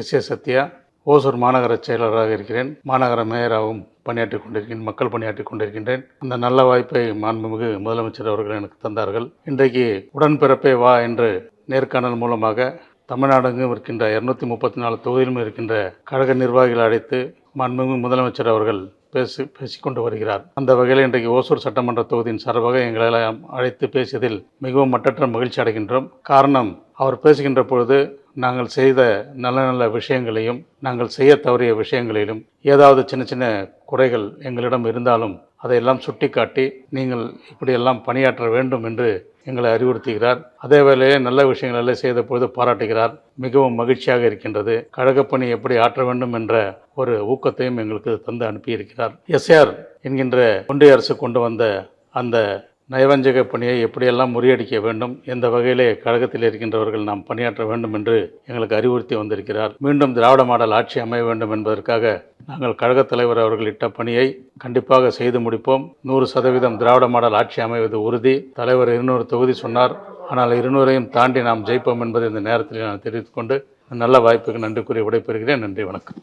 S A Sathya Hosur மாநகர செயலராக இருக்கிறேன். மாநகர மேயராகவும் பணியாற்றி கொண்டிருக்கிறேன் மக்கள் பணியாற்றி கொண்டிருக்கின்றேன். அந்த நல்ல வாய்ப்பை மாண்புமிகு முதலமைச்சர் அவர்கள் எனக்கு தந்தார்கள். இன்றைக்கு உடன்பிறப்பே வா என்று நேர்காணல் மூலமாக தமிழ்நாடெங்கும் இருக்கின்ற இரநூத்தி முப்பத்தி நாலு தொகுதியிலும் இருக்கின்ற கழக நிர்வாகிகள் அழைத்து மாண்புமிகு முதலமைச்சர் அவர்கள் பேசி பேசிக்கொண்டு வருகிறார். அந்த வகையில் இன்றைக்கு ஓசூர் சட்டமன்ற தொகுதியின் சார்பாக எங்களை எல்லாம் அழைத்து பேசியதில் மிகவும் மட்டற்ற மகிழ்ச்சி அடைகின்றோம். காரணம் அவர் பேசுகின்ற பொழுது நாங்கள் செய்த நல்ல நல்ல விஷயங்களையும் நாங்கள் செய்ய தவறிய விஷயங்களிலும் ஏதாவது சின்ன சின்ன குறைகள் எங்களிடம் இருந்தாலும் அதையெல்லாம் சுட்டிக்காட்டி நீங்கள் இப்படியெல்லாம் பணியாற்ற வேண்டும் என்று எங்களை அறிவுறுத்துகிறார். அதே வேளையே நல்ல விஷயங்கள் எல்லாம் செய்த பொழுது பாராட்டுகிறார். மிகவும் மகிழ்ச்சியாக இருக்கின்றது. கழகப் பணி எப்படி ஆற்ற வேண்டும் என்ற ஒரு ஊக்கத்தையும் எங்களுக்கு தந்து அனுப்பியிருக்கிறார். எஸ்ஆர் என்கின்ற ஒன்றிய அரசு கொண்டு வந்த அந்த நயவஞ்சக பணியை எப்படியெல்லாம் முறியடிக்க வேண்டும் எந்த வகையிலே கழகத்தில் இருக்கின்றவர்கள் நாம் பணியாற்ற வேண்டும் என்று எங்களுக்கு அறிவுறுத்தி வந்திருக்கிறார். மீண்டும் திராவிட மாடல் ஆட்சி அமைய வேண்டும் என்பதற்காக நாங்கள் கழகத் தலைவர் அவர்கள் இட்ட பணியை கண்டிப்பாக செய்து முடிப்போம். நூறு சதவீதம் திராவிட மாடல் ஆட்சி அமைவது உறுதி. தலைவர் இருநூறு தொகுதி சொன்னார். ஆனால் இருநூறையும் தாண்டி நாம் ஜெயிப்போம் என்பதை இந்த நேரத்தில் நான் தெரிவித்துக் கொண்டு நல்ல வாய்ப்புக்கு நன்றி கூறி விடைபெறுகிறேன். நன்றி வணக்கம்.